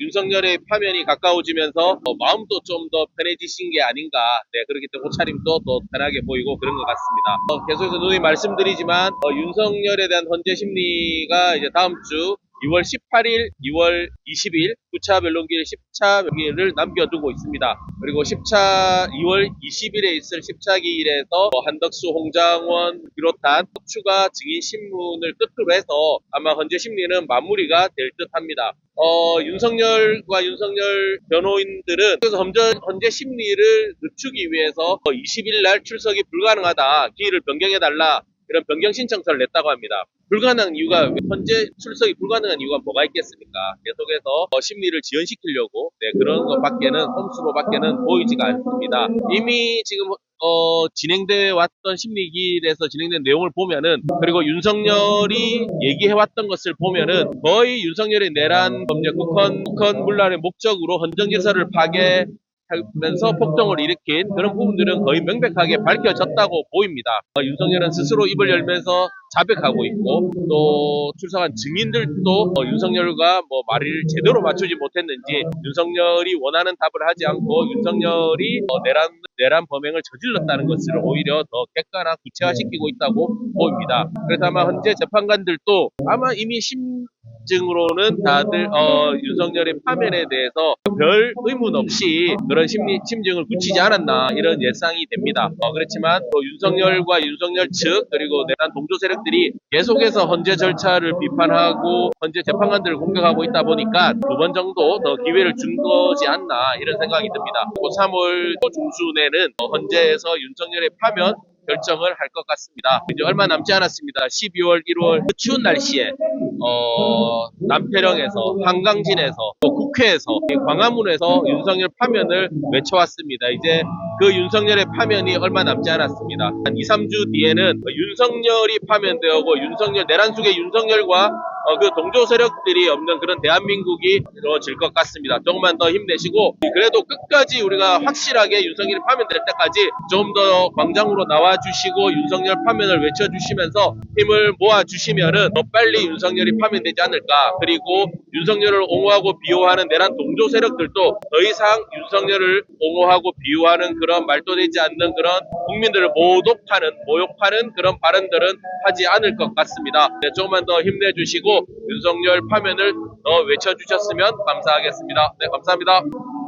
윤석열의 파면이 가까워지면서 어, 마음도 좀 더 편해지신 게 아닌가. 네, 그렇기 때문에 옷차림도 더 편하게 보이고 그런 것 같습니다. 어, 계속해서 누누이 말씀드리지만 어, 윤석열에 대한 헌재 심리가 이제 다음 주 2월 18일, 2월 20일 9차 변론기일 10차 변론기일을 남겨두고 있습니다. 그리고 10차 2월 20일에 있을 10차 기일에서 뭐 한덕수, 홍장원 비롯한 추가 증인 신문을 끝으로 해서 아마 헌재 심리는 마무리가 될 듯합니다. 어, 윤석열과 윤석열 변호인들은 그래서 헌재, 헌재 심리를 늦추기 위해서 20일 날 출석이 불가능하다. 기일을 변경해달라. 이런 변경 신청서를 냈다고 합니다. 불가능한 이유가 현재 출석이 불가능한 이유가 뭐가 있겠습니까? 계속해서 어, 심리를 지연시키려고 네, 그런 것밖에는 홈수로밖에는 보이지가 않습니다. 이미 지금 어, 진행돼 왔던 심리기일에서 진행된 내용을 보면은 그리고 윤석열이 얘기해왔던 것을 보면은 거의 윤석열의 내란 범죄 국헌 국헌 문란의 목적으로 헌정질서를 파괴 하면서 폭동을 일으킨 그런 부분들은 거의 명백하게 밝혀졌다고 보입니다. 어, 윤석열은 스스로 입을 열면서 자백하고 있고 또 출석한 증인들도 어, 윤석열과 뭐 말을 제대로 맞추지 못했는지 윤석열이 원하는 답을 하지 않고 윤석열이 어, 내란 내란 범행을 저질렀다는 것을 오히려 더 객관화 구체화시키고 있다고 보입니다. 그래서 아마 현재 재판관들도 아마 이미 심 증으로는 다들 어, 윤석열의 파면에 대해서 별 의문 없이 그런 심리 심증을 굳히지 않았나 이런 예상이 됩니다. 어, 그렇지만 또 윤석열과 윤석열 측 그리고 내란 동조 세력 들이 계속해서 헌재 절차를 비판하고 헌재 재판관들을 공격하고 있다 보니까 두 번 정도 더 기회를 준 거지 않나 이런 생각이 듭니다. 그리고 3월 중순에는 어, 헌재에서 윤석열의 파면 결정을 할 것 같습니다. 이제 얼마 남지 않았습니다. 12월, 1월 그 추운 날씨에 어, 남태령에서 한강진에서 또 국회에서 이 광화문에서 윤석열 파면을 외쳐왔습니다. 이제 그 윤석열의 파면이 얼마 남지 않았습니다. 한 2, 3주 뒤에는 윤석열이 파면되고 윤석열 내란 속의 윤석열과 어, 그 동조 세력들이 없는 그런 대한민국이 이루어질 것 같습니다. 조금만 더 힘내시고 그래도 끝까지 우리가 확실하게 윤석열이 파면될 때까지 좀 더 광장으로 나와주시고 윤석열 파면을 외쳐주시면서 힘을 모아주시면은 더 빨리 윤석열이 파면되지 않을까. 그리고 윤석열을 옹호하고 비호하는 내란 동조 세력들도 더 이상 윤석열을 옹호하고 비호하는 그런 말도 되지 않는 그런 국민들을 모독하는 모욕하는 그런 발언들은 하지 않을 것 같습니다. 네, 조금만 더 힘내주시고 윤석열 파면을 더 외쳐주셨으면 감사하겠습니다. 네, 감사합니다.